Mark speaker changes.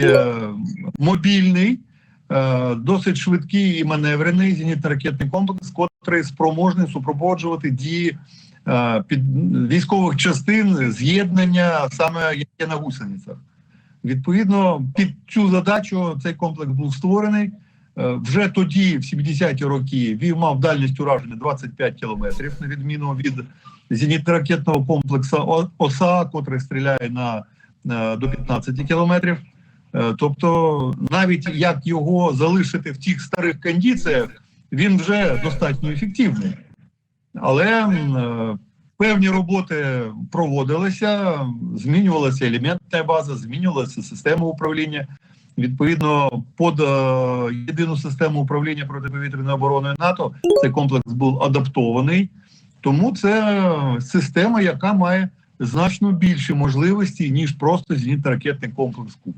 Speaker 1: е, мобільний, е, досить швидкий і маневрений зенітно-ракетний комплекс, котрий спроможний супроводжувати дії е, під військових частин з'єднання, саме яке на гусеницях. Відповідно, під цю задачу цей комплекс був створений. Вже тоді, в 70-ті роки, він мав дальність ураження 25 кілометрів, на відміну від зенітно-ракетного комплексу ОСА, котрий стріляє на, на до 15 кілометрів. Е, Тобто, навіть як його залишити в тих старих кондиціях, він вже достатньо ефективний. Але е, певні роботи проводилися, змінювалася елементна база, змінювалася система управління. Відповідно, під е, єдину систему управління протиповітряною обороною НАТО цей комплекс був адаптований. Тому це система, яка має значно більші можливості ніж просто зенітно-ракетний комплекс КУ.